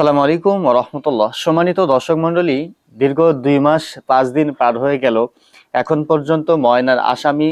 আসসালামু আলাইকুম রহমতুল্লাহ। সম্মানিত দর্শক মণ্ডলী, দীর্ঘ দুই মাস পাঁচ দিন পার হয়ে গেল। এখন পর্যন্ত ময়নার আসামি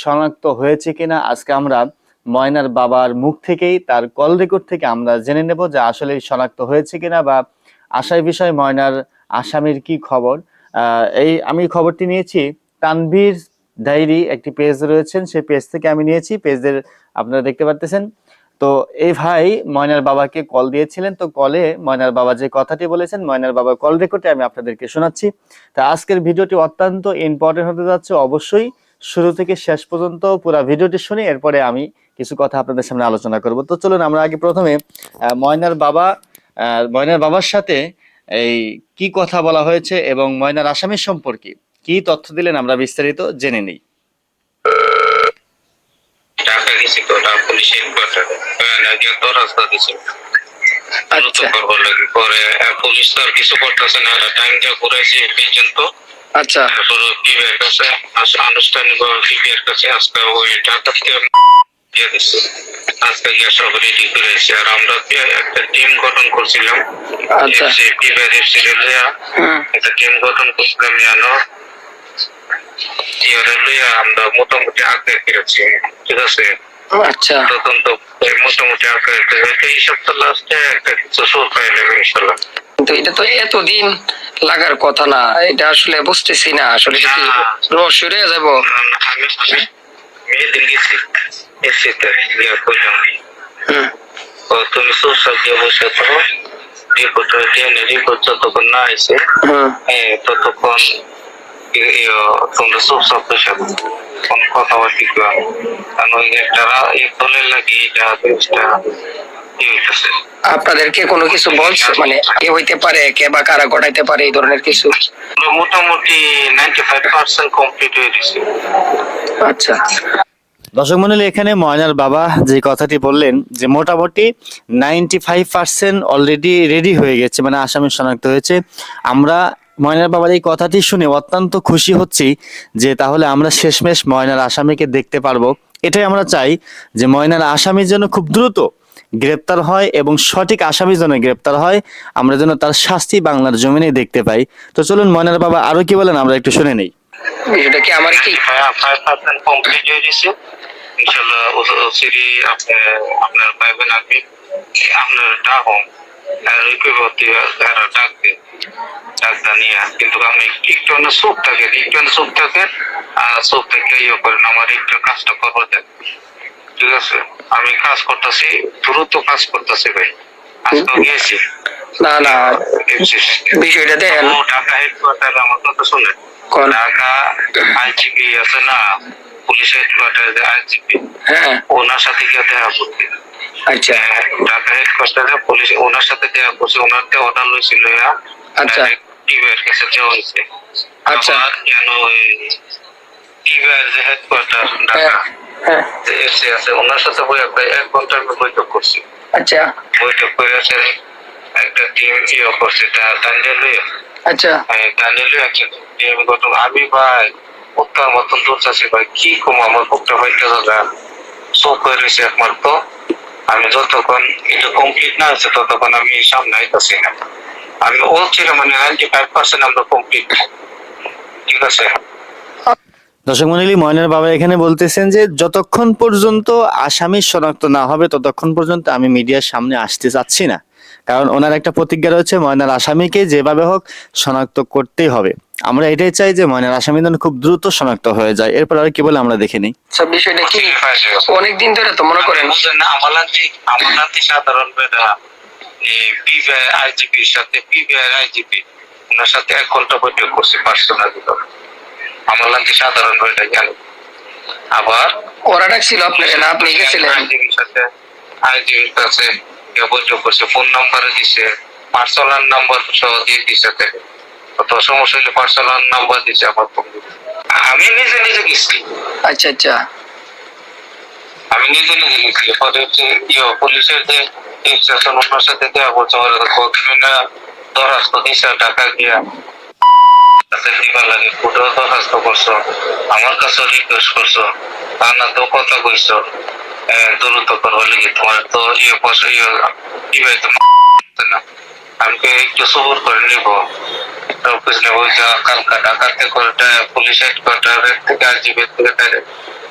শনাক্ত হয়েছে কিনা আজকে আমরা ময়নার বাবার মুখ থেকেই, তার কল রেকর্ড থেকে আমরা জেনে নেব যে আসলে শনাক্ত হয়েছে কিনা বা আশায় বিষয় ময়নার আসামির কি খবর। এই আমি খবরটি নিয়েছি। তানভীর ডায়েরি একটি পেজ রয়েছেন, সেই পেজ থেকে আমি নিয়েছি। পেজের আপনারা দেখতে পারতেছেন। তো এই ভাই ময়নার বাবাকে কল দিয়েছিলেন। তো কলে ময়নার বাবা যে কথাটি বলেছেন, ময়নার বাবার কল রেকর্ডে আমি আপনাদেরকে শোনাচ্ছি। তা আজকের ভিডিওটি অত্যন্ত ইম্পর্টেন্ট হতে যাচ্ছে। অবশ্যই শুরু থেকে শেষ পর্যন্ত পুরো ভিডিওটি শুনি এরপরে আমি কিছু কথা আপনাদের সামনে আলোচনা করব। তো চলুন আমরা আগে প্রথমে ময়নার বাবা ময়নার বাবার সাথে এই কি কথা বলা হয়েছে এবং ময়নার আসামির সম্পর্কে কি তথ্য দিলেন আমরা বিস্তারিত জেনে নিই। ঢাকা গেছি তো ঢাকা পুলিশ হেডকোয়ার্টার গিয়ে তো রাস্তা আচ্ছা। করবার লাগে। পরে পুলিশ তো আর কিছু করতেছে না। টাইম ঘুরাইছে এই পর্যন্ত। আচ্ছা। তারপর পিবিআর কাছে আনুষ্ঠানিক পিবিআর কাছে আজকে ওই ঢাকা দিয়ে দিচ্ছে আজকে গিয়ে সব রেডি করে আর আমরা একটা টিম গঠন করছিলাম আচ্ছা। একটা টিম গঠন করছিলাম ইয়ারে লইয়া আমরা মোটামুটি আগে ফিরেছি ঠিক আছে? আচ্ছা। তদন্ত মোটামুটি আকারে ফিরেছে এই সপ্তাহ লাস্টে একটা কিছু সুর পাই নেবে ইনশাল্লাহ। কিন্তু এটা তো এতদিন লাগার কথা না এটা আসলে বুঝতেছি না আসলে কি রহস্য রয়ে যাব? আমি আমি মেয়েদিন এসিতে গিয়ে কইলাম ও তুমি সুরসা দিয়ে বসে থাকো রিপোর্ট ডিএনএ রিপোর্ট যতক্ষণ না আসে হ্যাঁ ততক্ষণ ইয়ে, তোমরা সুরসা বসে কথাবার্তি কর কারণ ওই একটা রা- এই দলের লাগে এটা জিনিসটা আপনাদেরকে কোনো কিছু বলছে? মানে কে হইতে পারে কে বা কারা ঘটাইতে পারে এই ধরনের কিছু? মোটামুটি নাইনটি ফাইভ পার্সেন্ট কমপ্লিট হয়ে গেছে। আচ্ছা দর্শক মন্ডলী এখানে ময়নার বাবা যে কথাটি বললেন যে মোটামুটি ninety five percent already ready হয়ে গেছে মানে আসামি শনাক্ত হয়েছে। আমরা ময়নার বাবার এই কথাটি শুনে অত্যন্ত খুশি হচ্ছি যে তাহলে আমরা শেষমেশ ময়নার আসামিকে দেখতে পারব এটাই আমরা চাই যে ময়নার আসামির জন্য খুব দ্রুত গ্রেপ্তার হয় এবং সঠিক আসামির জন্য গ্রেপ্তার হয় আমরা যেন তার শাস্তি বাংলার জমিনে দেখতে পাই তো চলুন ময়নার বাবা আরও কি বলেন আমরা একটু শুনে নেই এটা কি আমার কি কমপ্লিট হয়ে গেছে সিরি আপনার পাইবেন আপনি আপনার ডাকুন আর ওই নিয়ে। কিন্তু আমি একটু সুখ থাকে একটু সুখ থাকে আর থেকে ইয়ে করেন আমার একটু কাজটা করব দেন। ঠিক আছে? আমি কাজ করতেছি দ্রুত কাজ করতেছি ভাই। আজকে গিয়েছি। না না বিষয়টা দেখেন। ঢাকা হেডকোয়ার্টার আমার কথা শুনে ঢাকা আইজিপি আছে না? Police headquarter IGP. হ্যাঁ। ওনার সাথে গিয়ে দেখা করতে। আচ্ছা। ঢাকা হেডকোয়ার্টারে পুলিশ ওনার সাথে দেখা করছে ওনার থেকে অর্ডার লইছিল আচ্ছা। টিভির কাছে দেওয়া হয়েছে। আচ্ছা। কেন ওই টিভির যে হেডকোয়ার্টার হ্যাঁ ঢাকা হ্যাঁ এসে আছে ওনার সাথে বই প্রায় এক ঘণ্টার বৈঠক করছি। আচ্ছা। বৈঠক করে আছে একটা টিম ইয়ে করছে টাঙ্গেল আচ্ছা। টাঙ্গেল একটা টিম গঠন আমি ভাই উত্তর মতন দূর চাষি ভাই কি কম আমার বুকটা হইতে দাদা চোখ হয়ে রয়েছে একমাত্র। আমি যতক্ষণ এটা কমপ্লিট না হচ্ছে ততক্ষণ আমি সামনে আইতেছি না। আমি ও ছিল মানে নাইনটি ফাইভ পার্সেন্ট আমরা কমপ্লিট ঠিক আছে? দর্শক মন্ডলী, ময়নার বাবা এখানে বলতেছেন যে, যতক্ষণ পর্যন্ত আসামি শনাক্ত না হবে, ততক্ষণ পর্যন্ত আমি মিডিয়ার সামনে আসতে চাচ্ছি না। কারণ ওনার একটা প্রতিজ্ঞা রয়েছে ময়নার আসামিকে যেভাবে হোক শনাক্ত করতেই হবে। আমরা এটাই চাই যে ময়নার আসামি যেন খুব দ্রুত শনাক্ত হয়ে যায়। এরপর আর কি বলে আমরা দেখে নিই। আচ্ছা বিষয়টা কি? অনেক দিন ধরে তো মনে করেন সাধারণ বেদা আইজিপির সাথে পিবিআই আইজিপি ওনার সাথে এক ঘণ্টা বৈঠক করছি পার্সোনাল সাধারণ গেল আবার ওরা ডাকছিল আপনাকে না আপনি গেছিলেন। আইজিপির সাথে আইজিপির কাছে গিয়ে বৈঠক করছে ফোন নাম্বার দিছে পার্সোনাল নাম্বার সহ দিয়ে দিছে কত সমস্যা হলে পার্সোনাল নাম্বার দিছে আমার আমি নিজে নিজে গেছি। আচ্ছা আচ্ছা। আমি নিজে নিজে গেছি। পরে হচ্ছে ইয়ে পুলিশের যে স্টেশন ওনার সাথে দেওয়া করছে কতদিনা দরখাস্ত দিছে টাকা গিয়া তাতে দিবার লাগে কোথাও দরখাস্ত করছ? আমার কাছে রিকোয়েস্ট করছ। তা না তো কথা কইছো। দ্রুত করব লিগে তোমার তো ইয়ে পয়সা ইয়ে কি ভাই তো না আমাকে একটু সবর করে নিব তারপর ওই যে কালকা ডাকাতে করে পুলিশ হেডকোয়ার্টার থেকে আরজিবি থেকে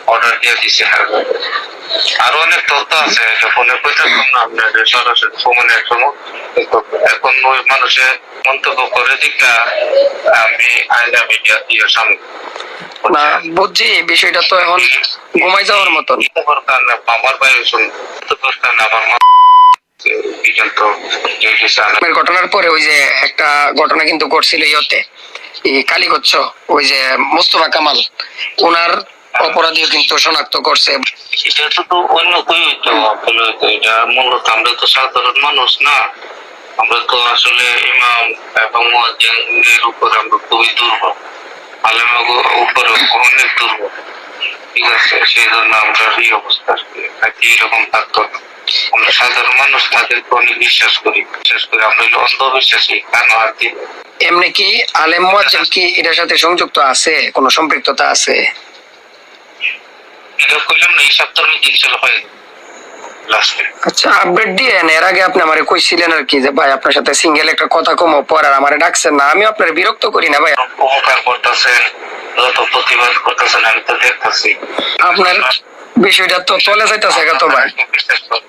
অর্ডার দিয়ে দিছে আরও অনেক তথ্য আছে ফোনে কইতে না আপনাদের সরাসরি ফোনে একদম এখন ওই মানুষে মন্তব্য করে দিকটা আমি আইনা মিডিয়া দিয়ে সামনে বুঝছি বিষয়টা তো এখন ঘুমাই যাওয়ার মতন। এটা দরকার না আমার ভাই দরকার না আমার মা পর্যন্ত ডিউটি আপনার ঘটনার পরে ওই যে একটা ঘটনা কিন্তু ঘটছিল ইয়তে কালীগচ্ছ ওই যে মোস্তফা কামাল ওনার অপরাধীও কিন্তু শনাক্ত করছে। এটা তো তো অন্য কই হইতো এটা মূলত আমরা তো সাধারণ মানুষ না। আমরা তো আসলে ইমাম এবং মুয়াজ্জিনের উপর আমরা খুবই দুর্বল। আলেমাগ উপরে অনেক দুর্বল। ঠিক আছে সেই জন্য আমরা এই অবস্থা থাকতো আমরা সাধারণ মানুষ তাদেরকে অনেক বিশ্বাস করি। বিশ্বাস করি আমরা হলো অন্ধবিশ্বাসী কেন কি? এমনি কি আলেম কি এটার সাথে সংযুক্ত আছে? কোনো সম্পৃক্ততা আছে? এটা করলাম না এই হয় আচ্ছা আপডেট দিয়েন এর আগে আপনি আমারে কইছিলেন আর কি যে ভাই আপনার সাথে সিঙ্গেল একটা কথা কমো পর আর আমারে ডাকছেন না। আমি আপনার বিরক্ত করি না ভাই। করতেছেন যত প্রতিবাদ করতেছেন আমি তো দেখতেছি। আপনার বিষয়টা তো চলে যাইতেছে কত ভাই। বিশ্বাস করি।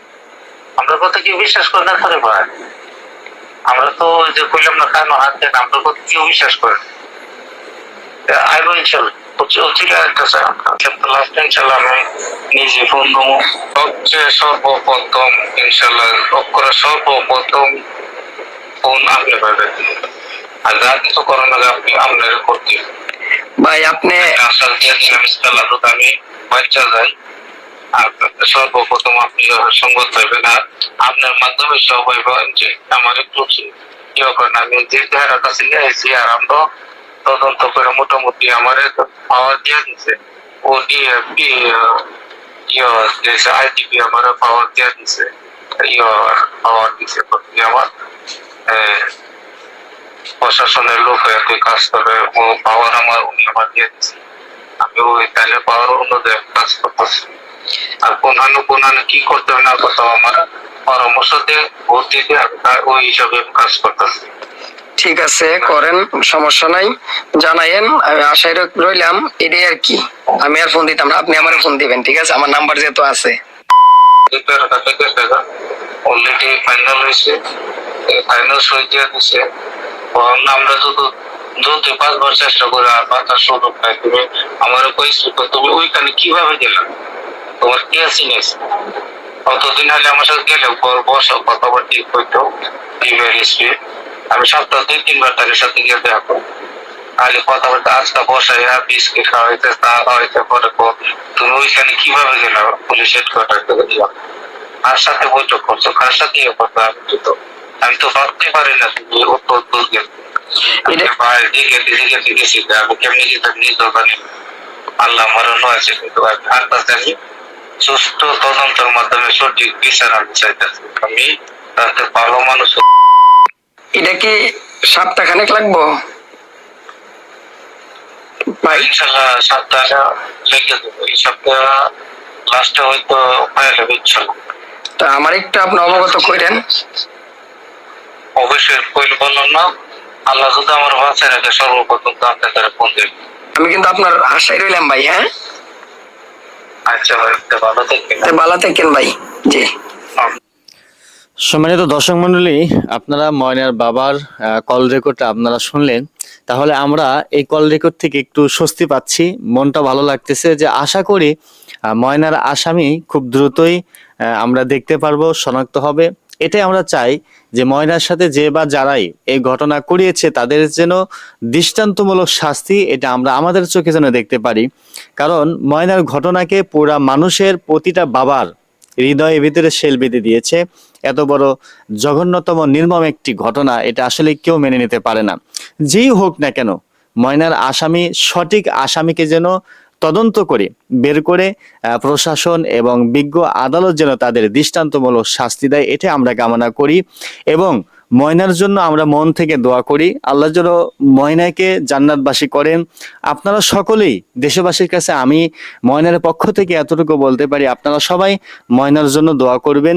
আমরা কথা কি বিশ্বাস করে না করে ভাই? আমরা তো যে কইলাম না কেন হাত দেন আমরা কথা কেউ বিশ্বাস করে আইবো ইনশাল্লাহ। চলছিল একটা লাস্ট ইনশাল্লাহ আমি। নিজে ফোন দেবো সবচেয়ে সর্বপ্রথম ইনশাল্লাহ অক্ষরে সর্বপ্রথম ফোন আপনি পাবেন। আর যা কিছু করার আপনি আপনার করতে ভাই আপনি ইনশাল্লাহ আমি বাচ্চা যাই। আর সর্বপ্রথম আপনি সঙ্গত পাইবেন আর আপনার মাধ্যমে সবাই পাবেন যে আমার একটু ইয়ে করেন আমি যে চেহারা কাছে নিয়ে এসেছি আর আমরা তদন্ত করে মোটামুটি আমার পাওয়ার দিয়ে দিচ্ছে ও দিয়ে ইয়ে আইটিপি আমার পাওয়ার দিয়ে ইয়ে পাওয়ার প্রতি আমার প্রশাসনের লোক তুই কাজ করে, ও পাওয়ার আমার, উনি আমার দিয়ে দিচ্ছে আমি ওই তাহলে পাওয়ার অনুযায়ী কাজ করতেছি। আর কোনানো কি করতে হবে না হবে আমার পরামর্শ দিয়ে ভর্তি দিয়ে ওই হিসাবে কাজ করতেছি। ঠিক আছে, করেন, সমস্যা নাই। জানাইন আমি আশায় রইলাম, এটাই আর কি। আমি আর ফোন দিতাম না, আপনি আমার ফোন দিবেন, ঠিক আছে? আমার নাম্বার যেহেতু আছে। অলরেডি চেষ্টা ওইখানে কীভাবে তোমার অতদিন হলে আমার সাথে গেলে? বসো, কথাবার্তি ইমেল আমি সপ্তাহ দুই তিনবার তাদের সাথে গিয়ে দেখো খালি কথাবার্তা আজকে বসাই বিস্কিট খাওয়াইতে তা খাওয়াইতে পরে তুমি ওইখানে কীভাবে গেলে? পুলিশ হেডকোয়ার্টার থেকে দিলাম কার সাথে বৈঠক করছ? কার সাথে ইয়ে করছ আমি তো আমি তো ভাবতে পারি না তুমি অত দূর গেলে গেছি আমি কেমনি নিজ আল্লাহ মরণ আছে কিন্তু আমি সুস্থ তদন্তের মাধ্যমে সঠিক বিচার আমি চাইতেছি। আমি তাতে ভালো মানুষ এটা কি লাগবো? ভাই ইনশাল্লাহ সপ্তাহে লেগে দেবো এই সপ্তাহ লাস্টে হয়তো পায়ে যাবে তা আমার একটু আপনি অবগত করেন। অবশ্যই কইলে বললাম না আল্লাহ যদি আমার বাঁচায় রাখে সর্বপ্রথম তো আপনার দ্বারা ফোন দেবে। আমি কিন্তু আপনার আশায় রইলাম ভাই হ্যাঁ? আচ্ছা ভাই ভালো থাকবেন। ভালো থাকেন ভাই জি। সম্মানিত দর্শক মন্ডলী আপনারা ময়নার বাবার কল রেকর্ডটা আপনারা শুনলেন। তাহলে আমরা এই কল রেকর্ড থেকে একটু স্বস্তি পাচ্ছি। মনটা ভালো লাগতেছে যে আশা করি ময়নার আসামি খুব দ্রুতই আমরা দেখতে পারব, শনাক্ত হবে। এটাই আমরা চাই যে ময়নার সাথে যে বা যারাই এই ঘটনা করিয়েছে, তাদের যেন দৃষ্টান্তমূলক শাস্তি এটা আমরা আমাদের চোখে যেন দেখতে পারি। কারণ ময়নার ঘটনাকে পুরা মানুষের প্রতিটা বাবার হৃদয়ের ভিতরে শেল বেঁধে দিয়েছে। এত বড় জঘন্যতম, নির্মম একটি ঘটনা এটা আসলে কেউ মেনে নিতে পারে না। যেই হোক না কেন, ময়নার আসামি সঠিক আসামিকে যেন তদন্ত করে, বের করে প্রশাসন এবং বিজ্ঞ আদালত যেন তাদের দৃষ্টান্তমূলক শাস্তি দেয় এটা আমরা কামনা করি। এবং ময়নার জন্য আমরা মন থেকে দোয়া করি। আল্লাহ যেন ময়নাকে জান্নাতবাসী করেন। আপনারা সকলেই দেশবাসীর কাছে আমি ময়নার পক্ষ থেকে এতটুকু বলতে পারি, আপনারা সবাই ময়নার জন্য দোয়া করবেন।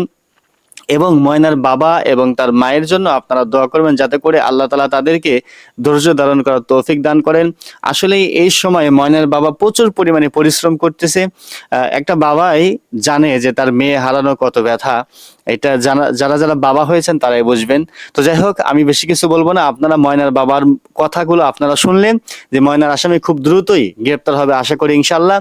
এবং ময়নার বাবা এবং তার মায়ের জন্য আপনারা দোয়া করবেন যাতে করে আল্লাহ তালা তাদেরকে ধৈর্য ধারণ করার তৌফিক দান করেন। আসলে এই সময়ে ময়নার বাবা প্রচুর পরিমাণে পরিশ্রম করতেছে। একটা বাবাই জানে যে তার মেয়ে হারানো কত ব্যথা। এটা জানা, যারা যারা বাবা হয়েছেন তারাই বুঝবেন। তো যাই হোক, আমি বেশি কিছু বলব না। আপনারা ময়নার বাবার কথাগুলো আপনারা শুনলেন যে ময়নার আসামি খুব দ্রুতই গ্রেপ্তার হবে আশা করি ইনশাল্লাহ